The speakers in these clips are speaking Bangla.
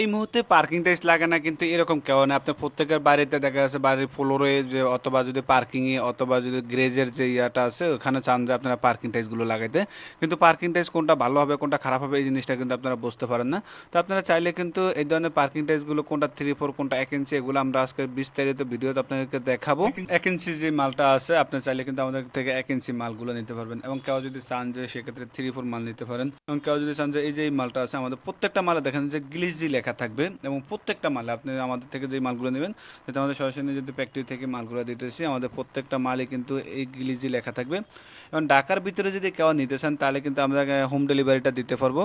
এই মুহূর্তে পার্কিং টাইস লাগে না কিন্তু এরকম কেউ না আপনার প্রত্যেকের বাড়িতে দেখা যাচ্ছে বাড়ির ফ্লোরে যে অথবা যদি পার্কিংয়ে অথবা যদি গ্রেজের যে ইয়াটা আছে ওখানে চান যে আপনারা পার্কিং টাইসগুলো লাগাইতে। কিন্তু পার্কিং টাইস কোনটা ভালো হবে কোনটা খারাপ হবে এই জিনিসটা কিন্তু আপনারা বুঝতে পারেন না। তো আপনারা চাইলে কিন্তু এই ধরনের পার্কিং টাইসগুলো কোনটা থ্রি ফোর কোনটা এক ইঞ্চি এগুলো আমরা আজকে বিস্তারিত ভিডিওতে আপনাদেরকে দেখাবো। এক ইঞ্চি যে মালটা আছে আপনি চাইলে কিন্তু আমাদের থেকে এক ইঞ্চি মালগুলো নিতে পারবেন। এবং কেউ যদি চান যে সেক্ষেত্রে থ্রি ফোর মাল নিতে পারেন। এবং কেউ যদি চান যে এই যে মালটা আছে আমাদের প্রত্যেকটা মালে দেখেন যে গ্লিজি লেখা থাকবে এবং প্রত্যেকটা মালে, আপনি আমাদের থেকে যে মালগুলো নেবেন, সেটা আমাদের সরাসরি যদি ফ্যাক্টরি থেকে মালগুলো দিতেছি আমাদের প্রত্যেকটা মালে কিন্তু এই গ্লিজি লেখা থাকবে। এবং ঢাকার ভিতরে যদি কেউ নিতে চান, তাহলে কিন্তু আমরা হোম ডেলিভারিটা দিতে পারব।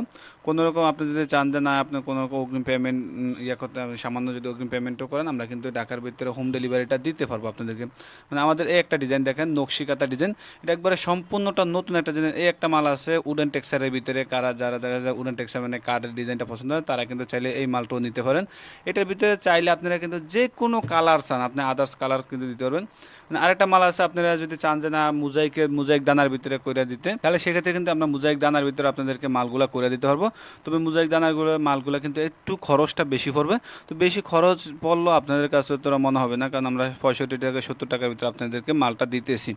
কোনো রকম আপনি যদি চান যে না, আপনি কোনো রকম অগ্রিম পেমেন্ট ইয়ে করতে সামান্য যদি অগ্রিম পেমেন্টও করেন, আমরা কিন্তু ঢাকার ভিতরে হোম ডেলিভারিটা দিতে পারব আপনাদেরকে। মানে আমাদের এই একটা ডিজাইন দেখেন, নকশিকাতা ডিজাইন এটা একবারে সম্পূর্ণটা নতুন একটা ডিজাইন এই একটা মাল আছে উডেন টেক্সারের ভিতরে, কারা যারা দেখা যায় উডেন টেক্সার মানে কাঠের ডিজাইনটা পছন্দ হয় তারা কিন্তু চাইলে এই মালটাও নিতে পারেন। এটার ভিতরে চাইলে আপনারা কিন্তু যে কোনো কালার চান, আপনি আদার্স কালার কিন্তু দিতে পারবেন। মানে আরেকটা মাল আছে, আপনারা যদি চান যে না মুজাইকের মুজাইক দানার ভিতরে করে দিতে, তাহলে সেক্ষেত্রে কিন্তু আমরা মুজাইক দানার ভিতরে আপনাদেরকে মালগুলা করে দিতে পারব। তবে মুজাইক দানারগুলো মালগুলো কিন্তু একটু খরচটা বেশি পড়বে। তো বেশি খরচ পড়লেও আপনাদের কাছে তোরা মনে হবে না, কারণ আমরা পঁয়ষট্টি টাকা, সত্তর টাকার ভিতরে আপনাদেরকে মালটা দিতেছি।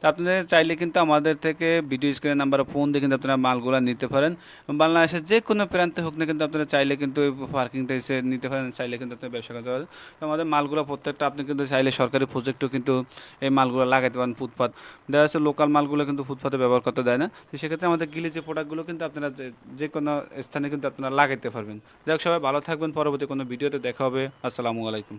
তো আপনাদের চাইলে কিন্তু আমাদের থেকে ভিডিও স্ক্রিনের নাম্বারে ফোন দিয়ে কিন্তু আপনারা মালগুলো নিতে পারেন। বাংলাদেশের যে কোনো প্রান্তে হোক না কিন্তু আপনারা চাইলে কিন্তু পার্কিংটা এসে নিতে পারেন, চাইলে কিন্তু আপনি ব্যবসা করতে পারেন। তো আমাদের মালগুলো প্রত্যেকটা আপনি কিন্তু চাইলে সরকারি প্রজেক্টও কিন্তু এই মালগুলো লাগাতে পারেন ফুটপাত। দেখা যাচ্ছে লোকাল মালগুলো কিন্তু ফুটপাথে ব্যবহার করতে দেয় না। তো সেক্ষেত্রে আমাদের গিলে যে প্রোডাক্টগুলো কিন্তু আপনারা যে- কোনো স্থানে কিন্তু আপনারা লাগাইতে পারবেন। যাই সবাই ভালো থাকবেন। পরবর্তী কোনো ভিডিওতে দেখা হবে। আসসালামু আলাইকুম।